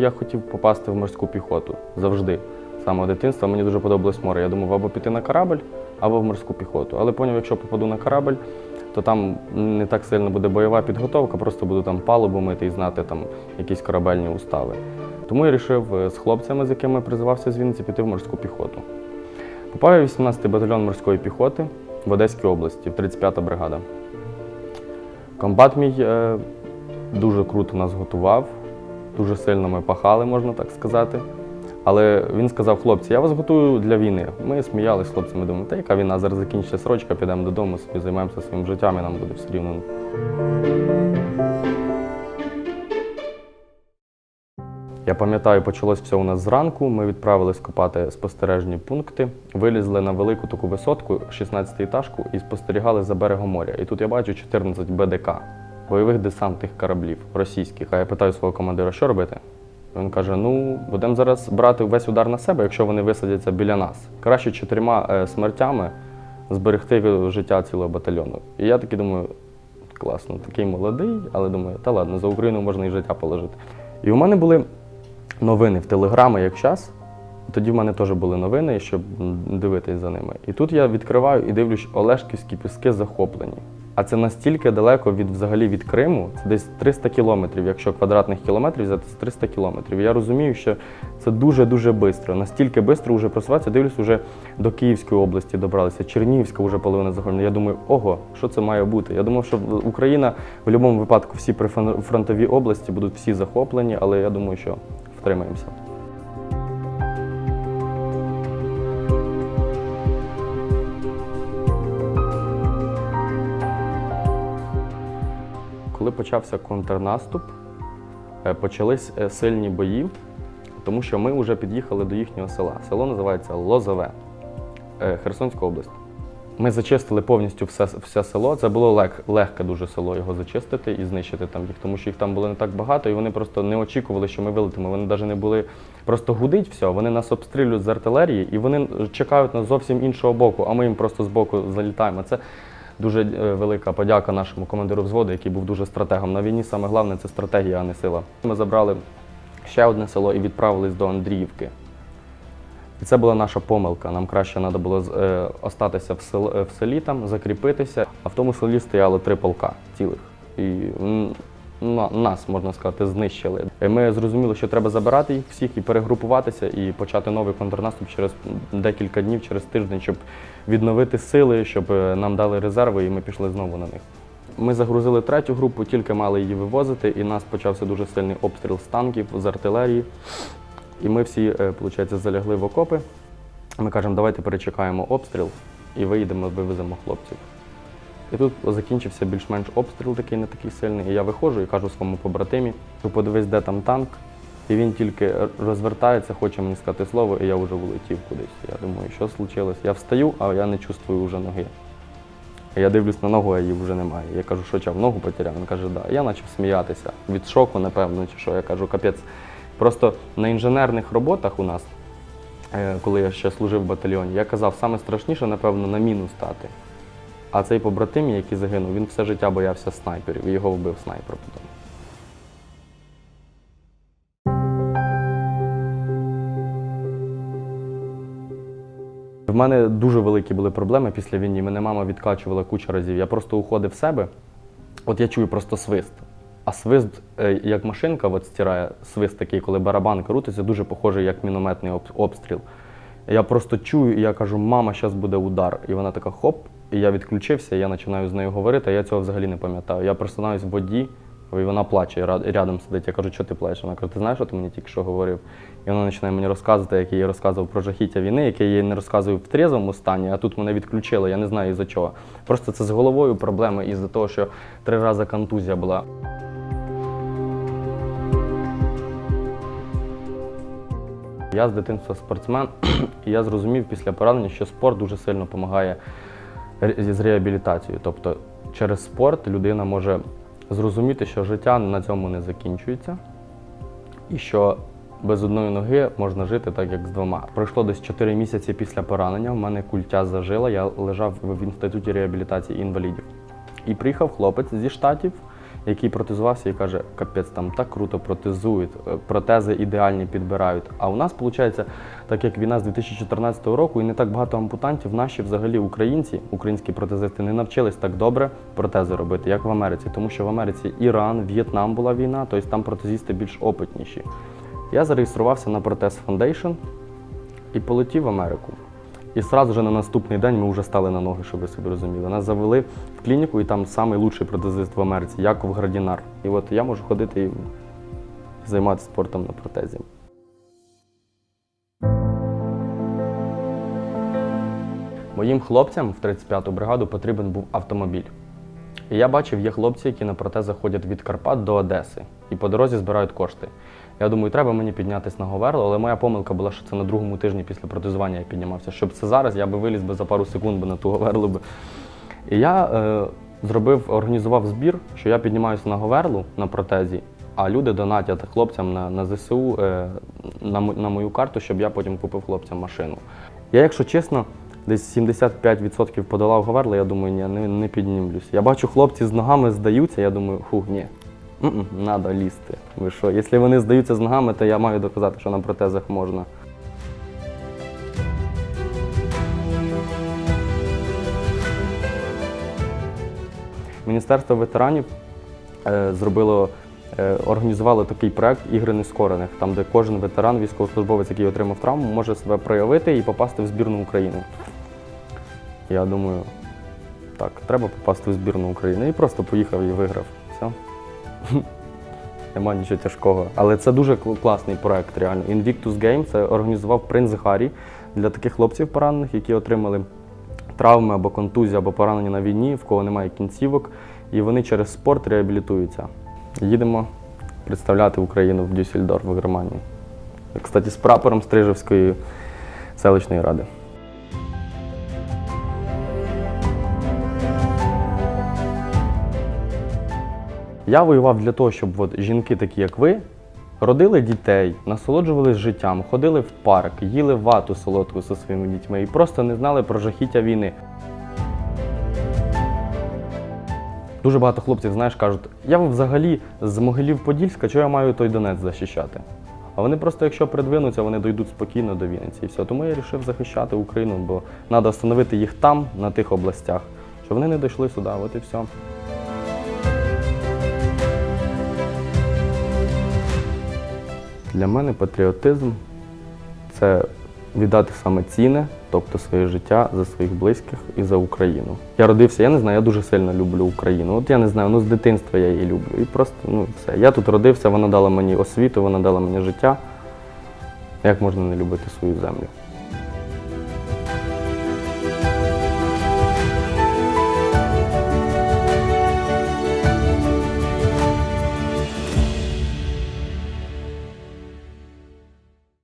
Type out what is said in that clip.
я хотів попасти в морську піхоту завжди. З самого дитинства мені дуже подобалось море. Я думав, або піти на корабль, або в морську піхоту. Але поняв, якщо попаду на корабль, то там не так сильно буде бойова підготовка, просто буду там палубу мити і знати там якісь корабельні устави. Тому я вирішив з хлопцями, з якими призивався з Вінниці, піти в морську піхоту. Попав я 18-й батальйон морської піхоти в Одеській області, в 35-та бригада. Комбат мій е, дуже круто нас готував, дуже сильно ми пахали, можна так сказати. Але він сказав, хлопці, я вас готую для війни. Ми сміялися хлопцями, думали, та яка війна, зараз закінчиться срочка, підемо додому, собі займаємося своїм життям і нам буде все рівно. Я пам'ятаю, почалось все у нас зранку. Ми відправились копати спостережні пункти, вилізли на велику таку висотку, 16 етажку, і спостерігали за берегом моря. І тут я бачу 14 БДК, бойових десантних кораблів російських. А я питаю свого командира, що робити? Він каже: ну, будемо зараз брати весь удар на себе, якщо вони висадяться біля нас. Краще чотирма е, смертями зберегти життя цілого батальйону. І я таки думаю, класно, такий молодий, але думаю, та ладно, за Україну можна і життя положити. І у мене були новини в Телеграмі як час. Тоді в мене теж були новини, щоб дивитись за ними. І тут я відкриваю і дивлюсь, Олешківські піски захоплені. А це настільки далеко від взагалі від Криму, це десь 300 кілометрів, якщо квадратних кілометрів взяти, це 300 кілометрів. Я розумію, що це дуже-дуже швидко. Настільки швидко вже просуватися, дивлюсь, вже до Київської області добралися, Чернігівська вже половина захоплена. Я думаю, ого, що це має бути? Я думав, що Україна в будь-якому випадку всі прифронтові області будуть всі захоплені, але я думаю, що втримаємося. Коли почався контрнаступ, е, почались е, сильні бої, тому що ми вже під'їхали до їхнього села. Село називається Лозове, е, Херсонська область. Ми зачистили повністю все, все село. Це було лег, легке дуже село його зачистити і знищити там їх, тому що їх там було не так багато, і вони просто не очікували, що ми вилетимо. Вони навіть не були просто гудить все. Вони нас обстрілюють з артилерії, і вони чекають нас зовсім іншого боку, а ми їм просто з боку залітаємо. Це дуже е, велика подяка нашому командиру взводу, який був дуже стратегом. На війні саме головне це стратегія, а не сила. Ми забрали ще одне село і відправились до Андріївки. І це була наша помилка. Нам краще треба було е, остатися е, в селі там, закріпитися. А в тому селі стояло три полка цілих. І нас, можна сказати, знищили. Ми зрозуміли, що треба забирати їх всіх і перегрупуватися, і почати новий контрнаступ через декілька днів, через тиждень, щоб відновити сили, щоб е, нам дали резерви, і ми пішли знову на них. Ми загрузили третю групу, тільки мали її вивозити, і нас почався дуже сильний обстріл з танків, з артилерії. І ми всі, виходить, залягли в окопи. Ми кажемо, давайте перечекаємо обстріл і виїдемо, вивеземо хлопців. І тут закінчився більш-менш обстріл такий не такий сильний. І я виходжу і кажу своєму побратимі, що подивись, де там танк. І він тільки розвертається, хоче мені сказати слово, і я вже влетів кудись. Я думаю, що случилось? Я встаю, а я не чувствую вже ноги. Я дивлюсь на ногу, а її вже немає. Я кажу, що чав, ногу потеряв? Він каже, да. Я почав сміятися. Від шоку, напевно, чи що. Я кажу, капець. Просто на інженерних роботах у нас, е, коли я ще служив в батальйоні, я казав, саме страшніше, напевно, на міну стати. А цей побратим, який загинув, він все життя боявся снайперів, і його вбив снайпер потім. В мене дуже великі були проблеми після війни. Мене мама відкачувала кучу разів. Я просто уходив в себе. От я чую просто свист. А свист, е, як машинка от стирає, свист такий, коли барабан крутиться, дуже похожий як мінометний обстріл. Я просто чую, і я кажу, мама, зараз буде удар. І вона така хоп, і я відключився, і я починаю з нею говорити, а я цього взагалі не пам'ятаю. Я просинаюсь в воді, і вона плаче, і рядом сидить. Я кажу, що ти плачеш? Вона каже, ти знаєш, що ти мені тільки що говорив? І вона починає мені розказувати, як я їй розказував про жахіття війни, яке я їй не розказую в трезвому стані, а тут мене відключили, я не знаю із-за чого. Просто це з головою проблеми із-за того, що три рази контузія була. Я з дитинства спортсмен, і я зрозумів після поранення, що спорт дуже сильно допомагає з реабілітацією. Тобто через спорт людина може зрозуміти, що життя на цьому не закінчується, і що без одної ноги можна жити так, як з двома. Пройшло десь 4 місяці після поранення. У мене культя зажила, я лежав в інституті реабілітації інвалідів. І приїхав хлопець зі штатів який протезувався і каже, капець, там так круто протезують, е, протези ідеальні підбирають. А у нас, виходить, так як війна з 2014 року і не так багато ампутантів, наші взагалі українці, українські протезисти, не навчились так добре протези робити, як в Америці. Тому що в Америці Іран, В'єтнам була війна, тобто там протезісти більш опитніші. Я зареєструвався на протез Foundation і полетів в Америку. І одразу же на наступний день ми вже стали на ноги, щоб ви собі розуміли. Нас завели в клініку, і там найкращий протезист в Америці, Яков Градінар. І от я можу ходити і займатися спортом на протезі. Моїм хлопцям в 35-ту бригаду потрібен був автомобіль. Я бачив, є хлопці, які на протезах ходять від Карпат до Одеси і по дорозі збирають кошти. Я думаю, треба мені піднятися на Говерло, але моя помилка була, що це на другому тижні після протезування я піднімався. Щоб це зараз, я би виліз би за пару секунд би на ту Говерлу. Би. І я е, зробив, організував збір, що я піднімаюся на Говерлу на протезі, а люди донатять хлопцям на, на ЗСУ е, на, на мою карту, щоб я потім купив хлопцям машину. Я, якщо чесно, десь 75% подолав Говерло, я думаю, ні, не, не піднімлюсь. Я бачу, хлопці з ногами здаються, я думаю, фу, ні. М-м, Надо лізти. Ви що? Якщо вони здаються з ногами, то я маю доказати, що на протезах можна. Міністерство ветеранів е, зробило, е, такий проект Ігри нескорених, там, де кожен ветеран, військовослужбовець, який отримав травму, може себе проявити і попасти в збірну України. Я думаю, так, треба попасти в збірну України. І просто поїхав і виграв. Все. Нема нічого тяжкого. Але це дуже класний проект, реально. Invictus Game це організував принц Гаррі для таких хлопців поранених, які отримали травми або контузії, або поранення на війні, в кого немає кінцівок, і вони через спорт реабілітуються. Їдемо представляти Україну в Дюссельдорф в Германії. Кстати, з прапором Стрижевської селищної ради. Я воював для того, щоб от жінки, такі як ви, родили дітей, насолоджувалися життям, ходили в парк, їли вату солодку зі своїми дітьми і просто не знали про жахіття війни. Дуже багато хлопців, знаєш, кажуть, я взагалі з Могилів-Подільська, чого я маю той Донець захищати? А вони просто, якщо придвинуться, вони дійдуть спокійно до Вінниці і все. Тому я вирішив захищати Україну, бо треба встановити їх там, на тих областях, щоб вони не дійшли сюди. От і все. Для мене патріотизм це віддати саме ціне, тобто своє життя за своїх близьких і за Україну. Я родився, я не знаю, я дуже сильно люблю Україну. От я не знаю, ну з дитинства я її люблю. І просто ну все. Я тут родився, вона дала мені освіту, вона дала мені життя. Як можна не любити свою землю?